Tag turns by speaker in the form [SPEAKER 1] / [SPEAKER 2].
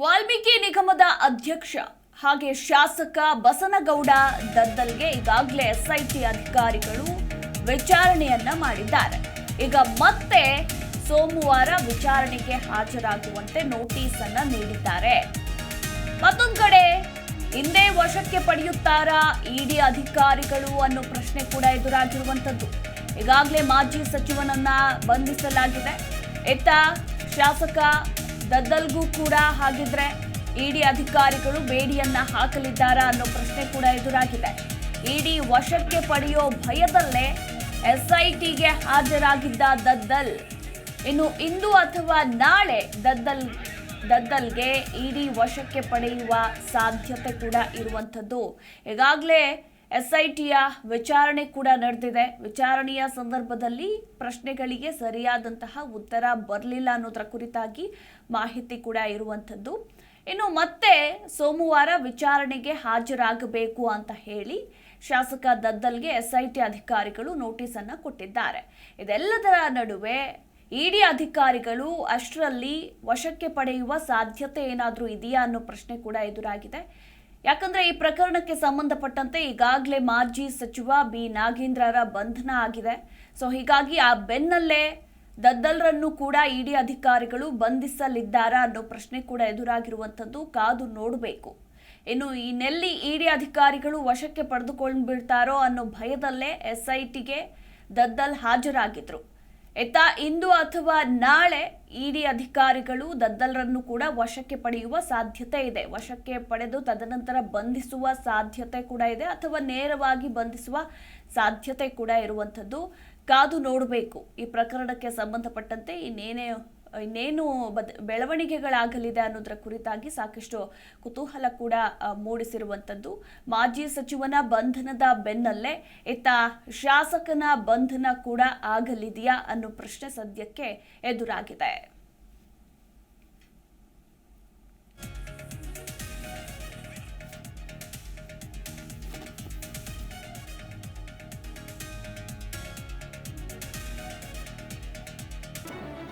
[SPEAKER 1] ವಾಲ್ಮೀಕಿ ನಿಗಮದ ಅಧ್ಯಕ್ಷ ಹಾಗೆ ಶಾಸಕ ಬಸನಗೌಡ ದದ್ದಲ್ಗೆ ಈಗಾಗಲೇ ಎಸ್ಐಟಿ ಅಧಿಕಾರಿಗಳು ವಿಚಾರಣೆಯನ್ನ ಮಾಡಿದ್ದಾರೆ. ಈಗ ಮತ್ತೆ ಸೋಮವಾರ ವಿಚಾರಣೆಗೆ ಹಾಜರಾಗುವಂತೆ ನೋಟಿಸ್ ಅನ್ನ ನೀಡಿದ್ದಾರೆ. ಮತ್ತೊಂದು ಕಡೆ ಹಿಂದೆ ವಶಕ್ಕೆ ಪಡೆಯುತ್ತಾರಾ ಇಡಿ ಅಧಿಕಾರಿಗಳು ಅನ್ನೋ ಪ್ರಶ್ನೆ ಕೂಡ ಎದುರಾಗಿರುವಂತದ್ದು ಈಗಾಗಲೇ ಮಾಜಿ ಸಚಿವನನ್ನ ಬಂಧಿಸಲಾಗಿದೆ. ಇತ್ತ ಶಾಸಕ ದದ್ದಲ್ಗೂ ಕೂಡ ಹಾಗಿದ್ರೆ ಇಡಿ ಅಧಿಕಾರಿಗಳು ಬೇಡಿಯನ್ನ ಹಾಕಲಿದ್ದಾರಾ ಅನ್ನೋ ಪ್ರಶ್ನೆ ಕೂಡ ಎದುರಾಗಿದೆ. ಇಡಿ ವಶಕ್ಕೆ ಪಡೆಯೋ ಭಯದಲ್ಲೇ ಎಸ್ಐಟಿಗೆ ಹಾಜರಾಗಿದ್ದ ದದ್ದಲ್. ಇನ್ನು ಇಂದು ಅಥವಾ ನಾಳೆ ದದ್ದಲ್, ದದ್ದಲ್ಗೆ ಇಡಿ ವಶಕ್ಕೆ ಪಡೆಯುವ ಸಾಧ್ಯತೆ ಕೂಡ ಇರುವಂಥದ್ದು. ಈಗಾಗಲೇ ಎಸ್ಐಟಿಯ ವಿಚಾರಣೆ ಕೂಡ ನಡೆದಿದೆ. ವಿಚಾರಣೆಯ ಸಂದರ್ಭದಲ್ಲಿ ಪ್ರಶ್ನೆಗಳಿಗೆ ಸರಿಯಾದಂತಹ ಉತ್ತರ ಬರಲಿಲ್ಲ ಅನ್ನೋದರ ಕುರಿತಾಗಿ ಮಾಹಿತಿ ಕೂಡ ಇರುವಂಥದ್ದು. ಇನ್ನು ಮತ್ತೆ ಸೋಮವಾರ ವಿಚಾರಣೆಗೆ ಹಾಜರಾಗಬೇಕು ಅಂತ ಹೇಳಿ ಶಾಸಕ ದದ್ದಲ್ಗೆ ಎಸ್ಐಟಿ ಅಧಿಕಾರಿಗಳು ನೋಟಿಸ್ ಅನ್ನ ಕೊಟ್ಟಿದ್ದಾರೆ. ಇದೆಲ್ಲದರ ನಡುವೆ ಇಡಿ ಅಧಿಕಾರಿಗಳು ಅಷ್ಟರಲ್ಲಿ ವಶಕ್ಕೆ ಪಡೆಯುವ ಸಾಧ್ಯತೆ ಏನಾದರೂ ಇದೆಯಾ ಅನ್ನೋ ಪ್ರಶ್ನೆ ಕೂಡ ಎದುರಾಗಿದೆ. ಯಾಕಂದ್ರೆ ಈ ಪ್ರಕರಣಕ್ಕೆ ಸಂಬಂಧಪಟ್ಟಂತೆ ಈಗಾಗಲೇ ಮಾಜಿ ಸಚಿವ ಬಿ. ನಾಗೇಂದ್ರರ ಬಂಧನ ಆಗಿದೆ. ಸೊ, ಹೀಗಾಗಿ ಆ ಬೆನ್ನಲ್ಲೇ ದದ್ದಲ್ರನ್ನು ಕೂಡ ಇಡಿ ಅಧಿಕಾರಿಗಳು ಬಂಧಿಸಲಿದ್ದಾರಾ ಅನ್ನೋ ಪ್ರಶ್ನೆ ಕೂಡ ಎದುರಾಗಿರುವಂಥದ್ದು ಕಾದು ನೋಡಬೇಕು. ಇನ್ನು ಈ ನೆಲ್ಲಿ ಇಡಿ ಅಧಿಕಾರಿಗಳು ವಶಕ್ಕೆ ಪಡೆದುಕೊಂಡು ಬಿಡ್ತಾರೋ ಅನ್ನೋ ಭಯದಲ್ಲೇ ಎಸ್ಐಟಿಗೆ ದದ್ದಲ್ ಹಾಜರಾಗಿದ್ರು. ಎತ್ತ ಇಂದು ಅಥವಾ ನಾಳೆ ಇಡಿ ಅಧಿಕಾರಿಗಳು ದದ್ದಲರನ್ನು ಕೂಡ ವಶಕ್ಕೆ ಪಡೆಯುವ ಸಾಧ್ಯತೆ ಇದೆ. ವಶಕ್ಕೆ ಪಡೆದು ತದನಂತರ ಬಂಧಿಸುವ ಸಾಧ್ಯತೆ ಕೂಡ ಇದೆ ಅಥವಾ ನೇರವಾಗಿ ಬಂಧಿಸುವ ಸಾಧ್ಯತೆ ಕೂಡ ಇರುವಂಥದ್ದು ಕಾದು ನೋಡಬೇಕು. ಈ ಪ್ರಕರಣಕ್ಕೆ ಸಂಬಂಧಪಟ್ಟಂತೆ ಇನ್ನೇನೇ ಇನ್ನೇನು ಬದ್, ಬೆಳವಣಿಗೆಗಳಾಗಲಿದೆ ಅನ್ನೋದರ ಕುರಿತಾಗಿ ಸಾಕಷ್ಟು ಕುತೂಹಲ ಕೂಡ ಮೂಡಿಸಿರುವಂಥದ್ದು. ಮಾಜಿ ಸಚಿವನ ಬಂಧನದ ಬೆನ್ನಲ್ಲೇ ಇತ್ತ ಶಾಸಕನ ಬಂಧನ ಕೂಡ ಆಗಲಿದೆಯಾ ಅನ್ನೋ ಪ್ರಶ್ನೆ ಸದ್ಯಕ್ಕೆ ಎದುರಾಗಿದೆ.